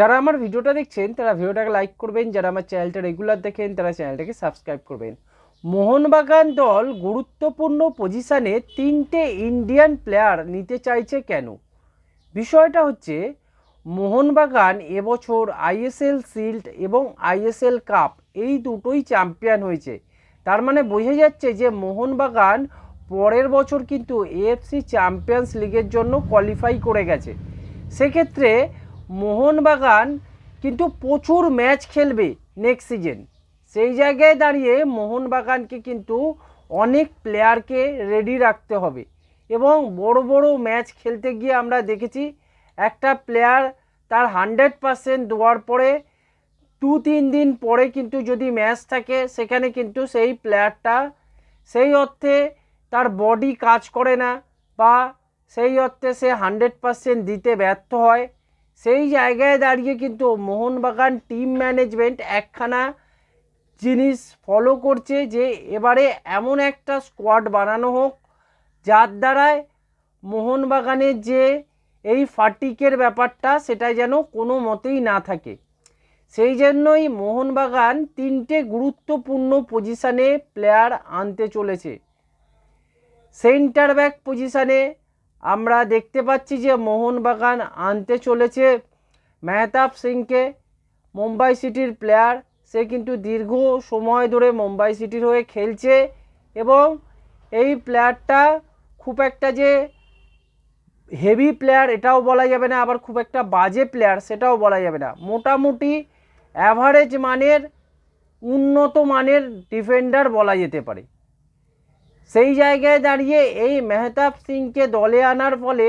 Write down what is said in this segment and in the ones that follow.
যারা আমার ভিডিওটা দেখছেন, তারা ভিডিওটাকে লাইক করবেন, যারা আমার চ্যানেলটা রেগুলার দেখেন, তারা চ্যানেলটাকে সাবস্ক্রাইব করবেন। মোহনবাগান দল গুরুত্বপূর্ণ পজিশানে তিনটে ইন্ডিয়ান প্লেয়ার নিতে চাইছে কেন? বিষয়টা হচ্ছে, মোহনবাগান এবছর আইএসএল শিল্ড এবং আইএসএল কাপ এই দুটোই চ্যাম্পিয়ন হয়েছে। তার মানে বোঝা যাচ্ছে যে মোহনবাগান পরের বছর কিন্তু এএফসি চ্যাম্পিয়ন্স লিগের জন্য কোয়ালিফাই করে গেছে। সেক্ষেত্রে মোহনবাগান কিন্তু প্রচুর ম্যাচ খেলবে নেক্সট সিজন সেই জায়গায় দাঁড়িয়ে মোহনবাগানকে কিন্তু অনেক প্লেয়ারকে রেডি রাখতে হবে এবং বড় বড় ম্যাচ খেলতে গিয়ে আমরা দেখেছি একটা প্লেয়ার তার হান্ড্রেড পারসেন্ট দেওয়ার পরে দু তিন দিন পরে কিন্তু যদি ম্যাচ থাকে, সেখানে কিন্তু সেই প্লেয়ারটা সেই অর্থে তার বডি কাজ করে না বা সেই অর্থে সে হান্ড্রেড পারসেন্ট দিতে ব্যর্থ হয়। সেই জায়গায় দাঁড়িয়ে কিন্তু মোহনবাগান টিম ম্যানেজমেন্ট একখানা জিনিস ফলো করছে যে এবারে এমন একটা স্কোয়াড বানানো হোক, যার দ্বারায় মোহনবাগানের যে এই ফাটিকের ব্যাপারটা সেটা যেন কোনো মতেই না থাকে। সেই জন্যই মোহনবাগান তিনটে গুরুত্বপূর্ণ পজিশানে প্লেয়ার আনতে চলেছে। সেন্টার ব্যাক পজিশানে আমরা দেখতে পাচ্ছি যে মোহনবাগান আনতে চলেছে মেহতাব সিংকে। মুম্বাই সিটির প্লেয়ার, সে কিন্তু দীর্ঘ সময় ধরে মুম্বাই সিটির হয়ে খেলছে এবং এই প্লেয়ারটা খুব একটা যে হেভি প্লেয়ার এটাও বলা যাবে না, আবার খুব একটা বাজে প্লেয়ার সেটাও বলা যাবে না। মোটামুটি অ্যাভারেজ মানের, উন্নত মানের ডিফেন্ডার বলা যেতে পারে। সেই জায়গায় দাঁড়িয়ে এই মেহতাব সিংকে দলে আনার ফলে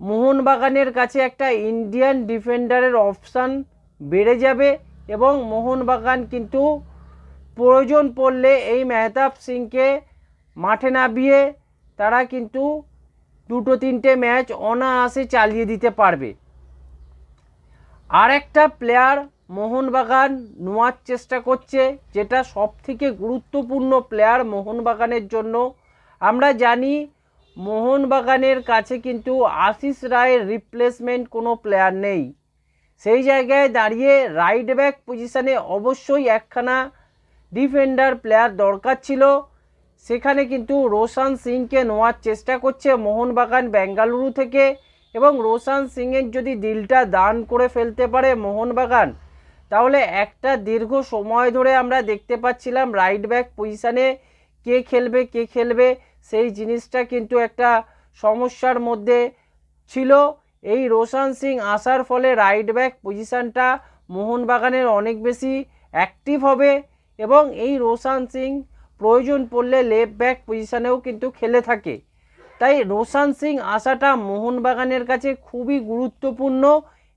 মোহনবাগানের কাছে একটা ইন্ডিয়ান ডিফেন্ডারের অপশান বেড়ে যাবে এবং মোহনবাগান কিন্তু প্রয়োজন পড়লে এই মেহতাব সিংকে মাঠে নামিয়ে তারা কিন্তু দুটো তিনটে ম্যাচ অনায়াসে চালিয়ে দিতে পারবে। আর একটা প্লেয়ার মোহনবাগান নেওয়ার চেষ্টা করছে, যেটা সব থেকে গুরুত্বপূর্ণ প্লেয়ার মোহনবাগানের জন্য। আমরা জানি মোহনবাগানের কাছে কিন্তু আশিস রায়ের রিপ্লেসমেন্ট কোনো প্লেয়ার নেই। সেই জায়গায় দাঁড়িয়ে রাইট ব্যাক পজিশানে অবশ্যই একখানা ডিফেন্ডার প্লেয়ার দরকার ছিল। সেখানে কিন্তু রোশান সিংকে নেওয়ার চেষ্টা করছে মোহনবাগান বেঙ্গালুরু থেকে এবং রোশান সিংয়ের যদি দিলটা দান করে ফেলতে পারে মোহনবাগান তাহলে একটা দীর্ঘ সময় ধরে আমরা দেখতে পাচ্ছিলাম রাইট ব্যাক পজিশানে কে খেলবে কে খেলবে, সেই জিনিসটা কিন্তু একটা সমস্যার মধ্যে ছিল। এই রোশান সিং আসার ফলে রাইট ব্যাক পজিশানটা মোহনবাগানের অনেক বেশি অ্যাক্টিভ হবে এবং এই রোশান সিং প্রয়োজন পড়লে লেফট ব্যাক পজিশানেও কিন্তু খেলে থাকে। তাই রোশান সিং আসাটা মোহনবাগানের কাছে খুবই গুরুত্বপূর্ণ।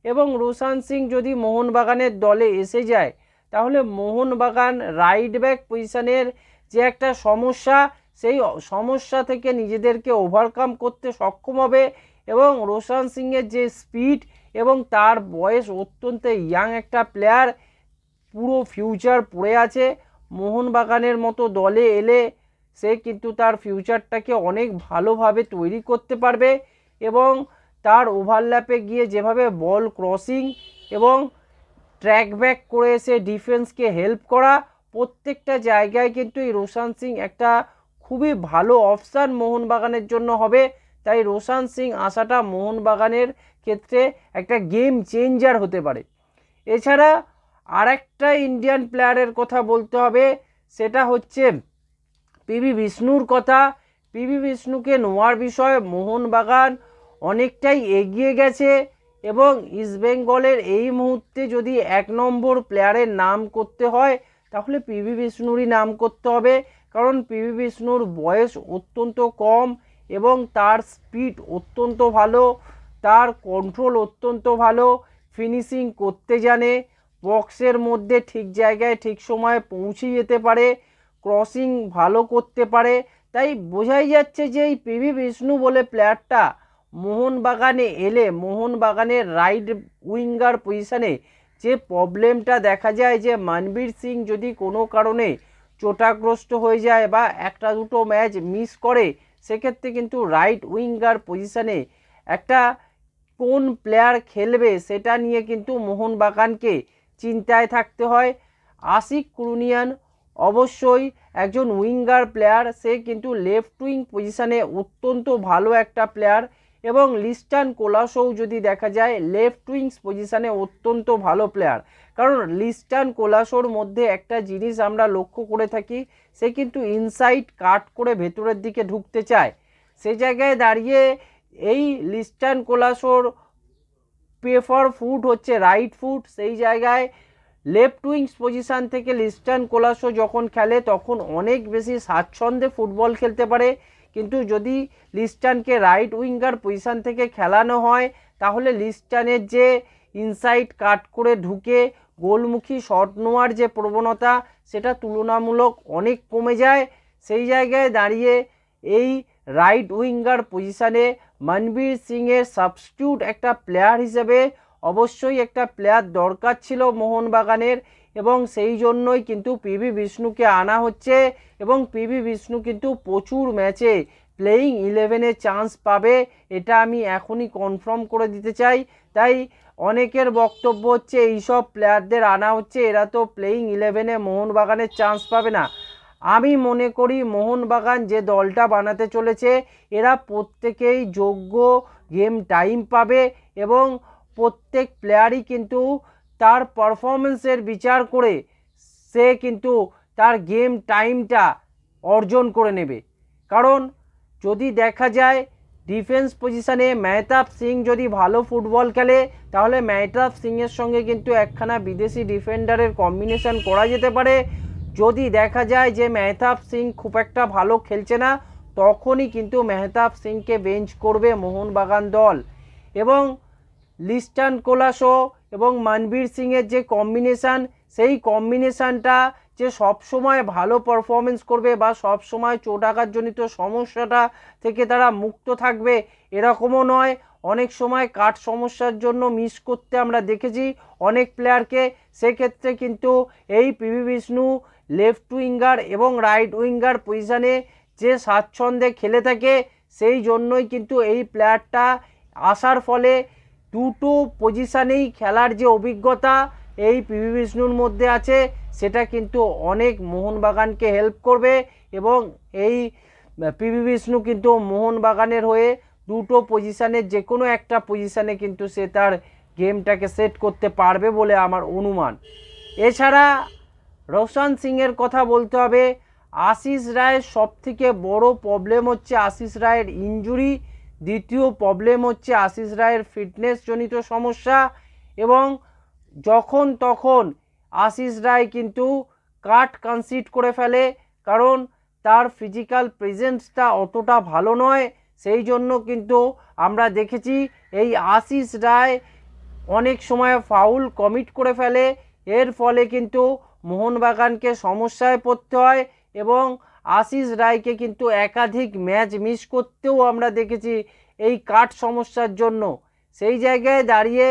এবং রোশান সিং যদি মোহনবাগানের দলে এসে যায়, তাহলে মোহনবাগান রাইট ব্যাক পজিশানের যে একটা সমস্যা, সেই সমস্যা থেকে নিজেদেরকে ওভারকাম করতে সক্ষম হবে এবং রোশান সিংয়ের যে স্পিড এবং তার বয়স অত্যন্ত ইয়াং একটা প্লেয়ার পুরো ফিউচার পড়ে আছে। মোহনবাগানের মতো দলে এলে সে কিন্তু তার ফিউচারটাকে অনেক ভালোভাবে তৈরি করতে পারবে এবং তার ওভারল্যাপে গিয়ে যেভাবে বল ক্রসিং এবং ট্র্যাক ব্যাক করে এসে ডিফেন্সকে হেল্প করা, প্রত্যেকটা জায়গায় কিন্তু এই রোশান সিং একটা খুবই ভালো অপশান মোহনবাগানের জন্য হবে। তাই রোশান সিং আসাটা মোহনবাগানের ক্ষেত্রে একটা গেম চেঞ্জার হতে পারে। এছাড়া আরেকটা ইন্ডিয়ান প্লেয়ারের কথা বলতে হবে, সেটা হচ্ছে পিভি বিষ্ণুর কথা। পিভি বিষ্ণুকে নেওয়ার বিষয়ে মোহনবাগান অনেকটাই এগিয়ে গেছে এবং ইস্টবেঙ্গলের এই মুহূর্তে যদি এক নম্বর প্লেয়ারের নাম করতে হয়, তাহলে পিভি বিষ্ণুরই নাম করতে হবে। কারণ পিভি বিষ্ণুর বয়স অত্যন্ত কম এবং তার স্পিড অত্যন্ত ভালো, তার কন্ট্রোল অত্যন্ত ভালো ফিনিশিং করতে জানে বক্সের মধ্যে ঠিক জায়গায় ঠিক সময়ে পৌঁছে যেতে পারে ক্রসিং ভালো করতে পারে। তাই বোঝাই যাচ্ছে যে এই পিভি বিষ্ণু বলে প্লেয়ারটা মোহনবাগানে এলে মোহনবাগানের রাইট উইঙ্গার পজিশানে যে প্রবলেমটা দেখা যায় যে মানবীর সিং যদি কোনো কারণে চোটাগ্রস্ত হয়ে যায় বা একটা দুটো ম্যাচ মিস করে, সেক্ষেত্রে কিন্তু রাইট উইঙ্গার পজিশানে একটা কোন প্লেয়ার খেলবে সেটা নিয়ে কিন্তু মোহনবাগানকে চিন্তায় থাকতে হয়। আশিক কুরুনিয়ান অবশ্যই একজন উইঙ্গার প্লেয়ার, সে কিন্তু লেফট উইং পজিশানে অত্যন্ত ভালো একটা প্লেয়ার। এবং লিস্টান কোলাসও যদি দেখা যায়, লেফট উইংস পজিশানে অত্যন্ত ভালো প্লেয়ার। কারণ লিস্টান কোলাসোর মধ্যে একটা জিনিস আমরা লক্ষ্য করে থাকি, সে কিন্তু ইনসাইড কাট করে ভেতরের দিকে ঢুকতে চায়। সে জায়গায় দাঁড়িয়ে এই লিস্টান কোলাসোর পেফার ফুট হচ্ছে রাইট ফুট। সেই জায়গায় লেফট উইংস পজিশান থেকে লিস্টান কোলাসো যখন খেলে, তখন অনেক বেশি স্বাচ্ছন্দ্যে ফুটবল খেলতে পারে। কিন্তু যদি লিস্টানকে রাইট উইঙ্গার পজিশান থেকে খেলানো হয়, তাহলে লিস্টানের যে ইনসাইড কাট করে ঢুকে গোলমুখী শট নেওয়ার যে প্রবণতা, সেটা তুলনামূলক অনেক কমে যায়। সেই জায়গায় দাঁড়িয়ে এই রাইট উইঙ্গার পজিশানে মনবীর সিংয়ের সাবস্টিউট একটা প্লেয়ার হিসেবে অবশ্যই একটা প্লেয়ার দরকার ছিল মোহনবাগানের। এবং সেই জন্যই কিন্তু পিভি বিষ্ণুকে আনা হচ্ছে এবং পিভি বিষ্ণু কিন্তু প্রচুর ম্যাচে প্লেয়িং ইলেভেনে চান্স পাবে, এটা আমি এখনই কনফার্ম করে দিতে চাই। তাই অনেকের বক্তব্য হচ্ছে এইসব প্লেয়ারদের আনা হচ্ছে, এরা তো প্লেয়িং ইলেভেনে মোহনবাগানের চান্স পাবে না। আমি মনে করি মোহনবাগান যে দলটা বানাতে চলেছে, এরা প্রত্যেকেই যোগ্য গেম টাইম পাবে এবং প্রত্যেক প্লেয়ারই কিন্তু তার পারফরমেন্সের বিচার করে সে কিন্তু তার গেম টাইমটা অর্জন করে নেবে। কারণ যদি দেখা যায়, ডিফেন্স পজিশানে মেহতাব সিং যদি ভালো ফুটবল খেলে, তাহলে মেহতাব সিংয়ের সঙ্গে কিন্তু একখানা বিদেশি ডিফেন্ডারের কম্বিনেশন করা যেতে পারে। যদি দেখা যায় যে মেহতাব সিং খুব একটা ভালো খেলছে না, তখনই কিন্তু মেহতাব সিংকে বেঞ্চ করবে মোহনবাগান দল। এবং লিস্টান কোলাসো এবং মানবীর সিংয়ের যে কম্বিনেশান সেই কম্বিনেশানটা যে সবসময় ভালো পারফরমেন্স করবে বা সবসময় চোটাঘাতজনিত সমস্যাটা থেকে তারা মুক্ত থাকবে, এরকমও নয়। অনেক সময় কাঠ সমস্যার জন্য মিস করতে আমরা দেখেছি অনেক প্লেয়ারকে সেক্ষেত্রে কিন্তু এই P V Vishnu left winger এবং রাইট উইঙ্গার পজিশানে যে স্বাচ্ছন্দ্যে খেলে থাকে, সেই জন্যই কিন্তু এই প্লেয়ারটা আসার ফলে দুটো পজিশানেই খেলার যে অভিজ্ঞতা এই পিভি বিষ্ণুর মধ্যে আছে, সেটা কিন্তু অনেক মোহনবাগানকে হেল্প করবে এবং এই পিভি বিষ্ণু কিন্তু মোহনবাগানের হয়ে দুটো পজিশানের যে কোনো একটা পজিশানে কিন্তু সে তার গেমটাকে সেট করতে পারবে বলে আমার অনুমান। এছাড়া রোশন সিংয়ের কথা বলতে হবে, আশিস রায়ের সবথেকে বড় প্রবলেম হচ্ছে আশিস রায়ের ইঞ্জুরি দ্বিতীয় প্রবলেম হচ্ছে আশিস রায়ের ফিটনেস জনিত সমস্যা এবং যখন তখন আশিস রায় কিন্তু কাট কনসিড করে ফেলে কারণ তার ফিজিক্যাল প্রেজেন্সটা অতটা ভালো নয়। সেই জন্য কিন্তু আমরা দেখেছি এই আশিস রায় অনেক সময় ফাউল কমিট করে ফেলে। এর ফলে কিন্তু মোহনবাগানকে সমস্যায় পড়তে হয় এবং আশিস রায়কে কিন্তু একাধিক ম্যাচ মিস করতেও আমরা দেখেছি এই কাঠ সমস্যার জন্য। সেই জায়গায় দাঁড়িয়ে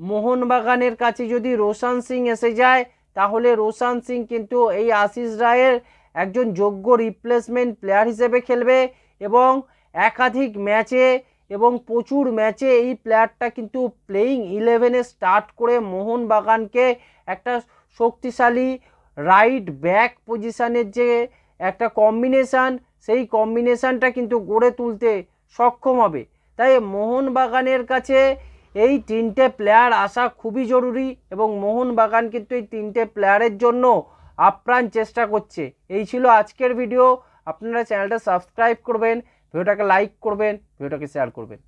মোহনবাগানের কাছে যদি রোশান সিং এসে যায়, তাহলে রোশান সিং কিন্তু এই আশিস রায়ের একজন যোগ্য রিপ্লেসমেন্ট প্লেয়ার হিসেবে খেলবে এবং একাধিক ম্যাচে এবং প্রচুর ম্যাচে এই প্লেয়ারটা কিন্তু প্লেয়িং ইলেভেনে স্টার্ট করে মোহনবাগানকে একটা শক্তিশালী রাইট ব্যাক পজিশানের যে একটা কম্বিনেশান সেই কম্বিনেশানটা কিন্তু গড়ে তুলতে সক্ষম হবে। তাই মোহনবাগানের কাছে এই তিনটে প্লেয়ার আসা খুবই জরুরি এবং মোহনবাগান কিন্তু এই তিনটে প্লেয়ারের জন্য আপ্রাণ চেষ্টা করছে। এই ছিল আজকের ভিডিও আপনারা চ্যানেলটা সাবস্ক্রাইব করবেন ভিডিওটাকে লাইক করবেন ভিডিওটাকে শেয়ার করবেন।